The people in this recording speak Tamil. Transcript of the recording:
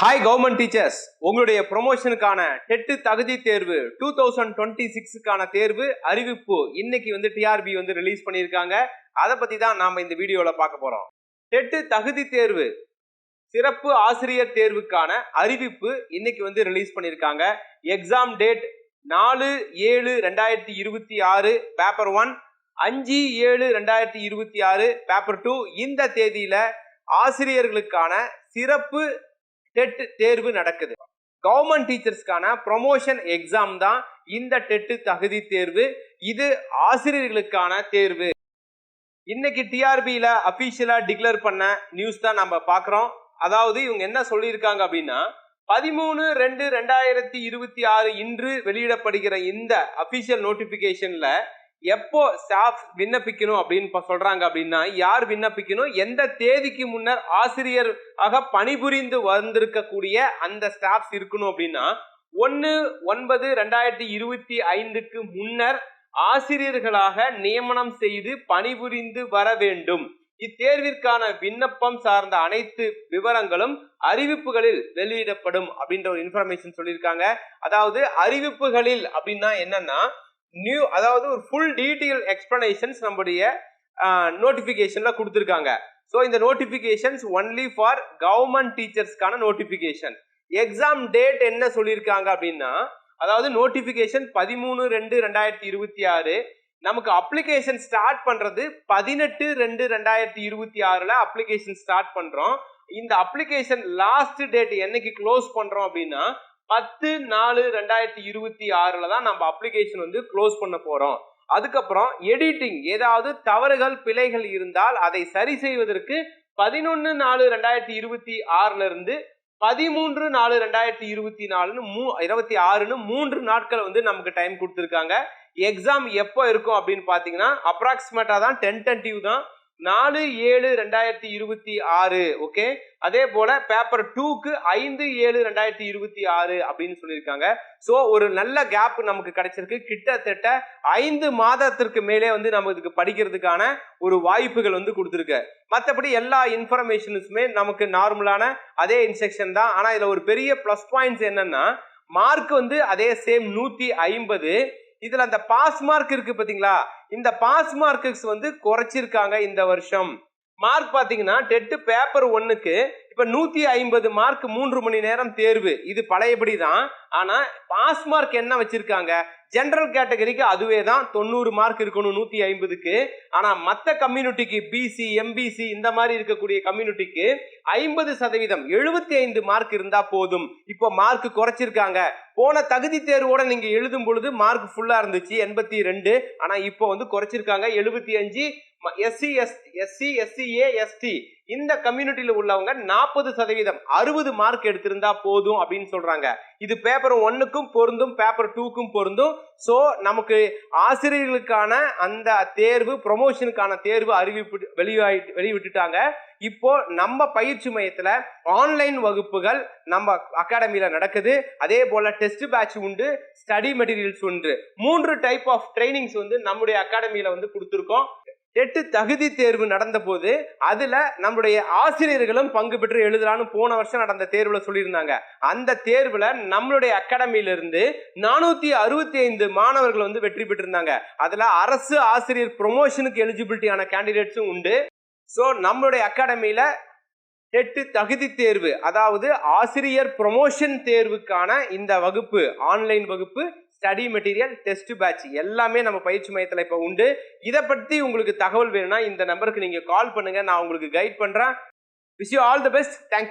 ஹாய் கவர்மெண்ட் டீச்சர்ஸ் உங்களுடைய ப்ரொமோஷனுக்கான டெட்டு தகுதி தேர்வு டூ தௌசண்ட் டுவெண்ட்டி சிக்ஸுக்கான தேர்வு அறிவிப்பு. இன்னைக்கு வந்து டிஆர்பி வந்து ரிலீஸ் பண்ணியிருக்காங்க. அதை பற்றி தான் நாம் இந்த வீடியோவில் பார்க்க போகிறோம் டெட்டு தகுதி தேர்வு சிறப்பு ஆசிரியர் தேர்வுக்கான அறிவிப்பு இன்னைக்கு வந்து ரிலீஸ் பண்ணியிருக்காங்க. எக்ஸாம் டேட் நாலு ஏழு ரெண்டாயிரத்தி இருபத்தி ஆறு பேப்பர் ஒன் அஞ்சு ஏழு ரெண்டாயிரத்தி இருபத்தி ஆறு பேப்பர் டூ இந்த தேதியில் ஆசிரியர்களுக்கான சிறப்பு டெட் தேர்வு நடக்குது. கவர்மெண்ட் டீச்சர்ஸ்க்கான ப்ரொமோஷன் எக்ஸாம் தான் இந்த டெட்டு தகுதி தேர்வு. இது ஆசிரியர்களுக்கான தேர்வு. இன்னைக்கு டிஆர்பியில் அஃபீஷியலாக டிக்ளேர் பண்ண நியூஸ் தான் நம்ம பார்க்குறோம். அதாவது இவங்க என்ன சொல்லியிருக்காங்க அப்படின்னா பதிமூணு ரெண்டு ரெண்டாயிரத்தி இருபத்தி ஆறு இன்று வெளியிடப்படுகிற இந்த அஃபீஷியல் நோட்டிஃபிகேஷனில் எப்போ ஸ்டாஃப் விண்ணப்பிக்கணும் அப்படின்னு சொல்றாங்க அப்படின்னா யார் விண்ணப்பிக்கணும்? எந்த தேதிக்கு முன்னர் ஆசிரியர் ஆக பணிபுரிந்து வந்திருக்கக்கூடிய அந்த ஸ்டாஃப்ஸ் இருக்கணும் அப்படின்னா ஒன்று ஒன்பது ரெண்டாயிரத்தி இருபத்தி ஐந்துக்கு முன்னர் ஆசிரியர்களாக நியமனம் செய்து பணிபுரிந்து வர வேண்டும். இத்தேர்விற்கான விண்ணப்பம் சார்ந்த அனைத்து விவரங்களும் அறிவிப்புகளில் வெளியிடப்படும் அப்படின்ற ஒரு இன்ஃபர்மேஷன் சொல்லியிருக்காங்க. அதாவது அறிவிப்புகளில் அப்படின்னா என்னன்னா நியூ அதாவது ஒரு ஃபுல் டீட்டெயில் எக்ஸ்பிளனேஷன்ஸ் நம்முடைய நோட்டிஃபிகேஷன்ல கொடுத்துருக்காங்க. ஸோ இந்த நோட்டிஃபிகேஷன்ஸ் ஒன்லி ஃபார் கவர்மெண்ட் டீச்சர்ஸ்க்கான நோட்டிஃபிகேஷன் எக்ஸாம் டேட் என்ன சொல்லியிருக்காங்க அப்படின்னா அதாவது நோட்டிஃபிகேஷன் பதிமூணு ரெண்டு ரெண்டாயிரத்தி இருபத்தி ஆறு நமக்கு அப்ளிகேஷன் ஸ்டார்ட் பண்ணுறது பதினெட்டு ரெண்டு ரெண்டாயிரத்தி இருபத்தி ஆறில் அப்ளிகேஷன் ஸ்டார்ட் பண்ணுறோம் இந்த அப்ளிகேஷன் லாஸ்ட் டேட் என்னைக்கு க்ளோஸ் பண்ணுறோம் அப்படின்னா பத்து நாலு ரெண்டாயிரத்தி இருபத்தி ஆறுல தான் நம்ம அப்ளிகேஷன் வந்து க்ளோஸ் பண்ண போறோம். அதுக்கப்புறம் எடிட்டிங் ஏதாவது தவறுகள் பிழைகள் இருந்தால் அதை சரி செய்வதற்கு பதினொன்று நாலு ரெண்டாயிரத்தி இருபத்தி ஆறுல இருந்து பதிமூன்று நாலு ரெண்டாயிரத்தி இருபத்தி நாலுன்னு மூ இருபத்தி ஆறுன்னு மூன்று நாட்கள் வந்து நமக்கு டைம் கொடுத்துருக்காங்க. எக்ஸாம் எப்போ இருக்கும் அப்படின்னு பார்த்தீங்கன்னா அப்ராக்சிமேட்டாக தான் டென்டன்டிவ் தான் நாலு ஏழு ரெண்டாயிரத்தி இருபத்தி ஆறு ஓகே அதே போல பேப்பர் டூக்கு ஐந்து ஏழு ரெண்டாயிரத்தி இருபத்தி ஆறு அப்படின்னு சொல்லியிருக்காங்க. ஸோ ஒரு நல்ல கேப் நமக்கு கிடைச்சிருக்கு. கிட்டத்தட்ட ஐந்து மாதத்திற்கு மேலே வந்து நம்ம இதுக்கு படிக்கிறதுக்கான ஒரு வாய்ப்புகள் வந்து கொடுத்துருக்கு. மற்றபடி எல்லா இன்ஃபர்மேஷன்ஸுமே நமக்கு நார்மலான அதே இன்ஸ்ட்ரக்ஷன் தான். ஆனால் இதில் ஒரு பெரிய ப்ளஸ் பாயிண்ட்ஸ் என்னன்னா மார்க் வந்து அதே சேம் நூற்றி ஐம்பது. இதில் அந்த பாஸ் மார்க் இருக்கு பார்த்தீங்களா இந்த பாஸ் மார்க்ஸ் வந்து குறைச்சிருக்காங்க இந்த வருஷம். மார்க் பார்த்தீங்கன்னா டெட்டு பேப்பர் ஒன்றுக்கு இப்போ நூற்றி ஐம்பது மார்க் மூன்று மணி நேரம் தேர்வு. இது பழையபடி தான். ஆனா பாஸ் மார்க் என்ன வச்சிருக்காங்க? ஜென்ரல் கேட்டகரிக்கு அதுவே தான் தொண்ணூறு மார்க் இருக்கணும் நூற்றி ஐம்பதுக்கு. ஆனால் மற்ற கம்யூனிட்டிக்கு பிசி எம்பிசி இந்த மாதிரி இருக்கக்கூடிய கம்யூனிட்டிக்கு ஐம்பது சதவீதம் எழுபத்தி ஐந்து மார்க் இருந்தால் போதும். இப்போ மார்க் குறைச்சிருக்காங்க. போன தகுதி தேர்வோட நீங்கள் எழுதும் பொழுது மார்க் ஃபுல்லாக இருந்துச்சு எண்பத்தி ரெண்டு. ஆனால் இப்போ வந்து குறைச்சிருக்காங்க எழுபத்தி அஞ்சு. SC S SC SCA ST இந்த கம்யூனிட்டியில் உள்ளவங்க நாற்பது சதவீதம் அறுபது மார்க் எடுத்திருந்தா போதும் அப்படின்னு சொல்றாங்க. இது பேப்பர் ஒன்னுக்கும் பொருந்தும் பேப்பர் டூக்கும் பொருந்தும். ஸோ நமக்கு ஆசிரியர்களுக்கான அந்த தேர்வு ப்ரொமோஷனுக்கான தேர்வு அறிவிப்பு வெளியாயி வெளிவிட்டுட்டாங்க இப்போ நம்ம பயிற்சி மையத்தில் ஆன்லைன் வகுப்புகள் நம்ம அகாடமியில் நடக்குது. அதே போல் டெஸ்ட் பேட்ச் உண்டு ஸ்டடி மெட்டீரியல்ஸ் உண்டு. மூன்று டைப் ஆஃப் ட்ரைனிங்ஸ் வந்து நம்முடைய அகாடமியில் வந்து கொடுத்துருக்கோம். டெட்டு தகுதி தேர்வு நடந்தபோது அதில் நம்மளுடைய நம்முடைய ஆசிரியர்களும் பங்கு பெற்று எழுதலான்னு போன வருஷம் நடந்த தேர்வில் சொல்லியிருந்தாங்க. அந்த தேர்வில் நம்மளுடைய அகாடமியிலிருந்து நானூற்றி அறுபத்தி ஐந்து மாணவர்கள் வந்து வெற்றி பெற்றிருந்தாங்க. அதில் அரசு ஆசிரியர் ப்ரொமோஷனுக்கு எலிஜிபிலிட்டியான கேண்டிடேட்ஸும் உண்டு. ஸோ நம்மளுடைய அகாடமியில் டெட்டு தகுதி தேர்வு அதாவது ஆசிரியர் ப்ரொமோஷன் தேர்வுக்கான இந்த வகுப்பு ஆன்லைன் வகுப்பு ஸ்டடி மெட்டீரியல் டெஸ்ட் பேட்ச் எல்லாமே நம்ம பயிற்சி மையத்தில் இப்போ உண்டு. இதை பற்றி உங்களுக்கு தகவல் வேணும்னா இந்த நம்பருக்கு நீங்கள் கால் பண்ணுங்க. நான் உங்களுக்கு கைட் பண்ணுறேன் wish you all the best thank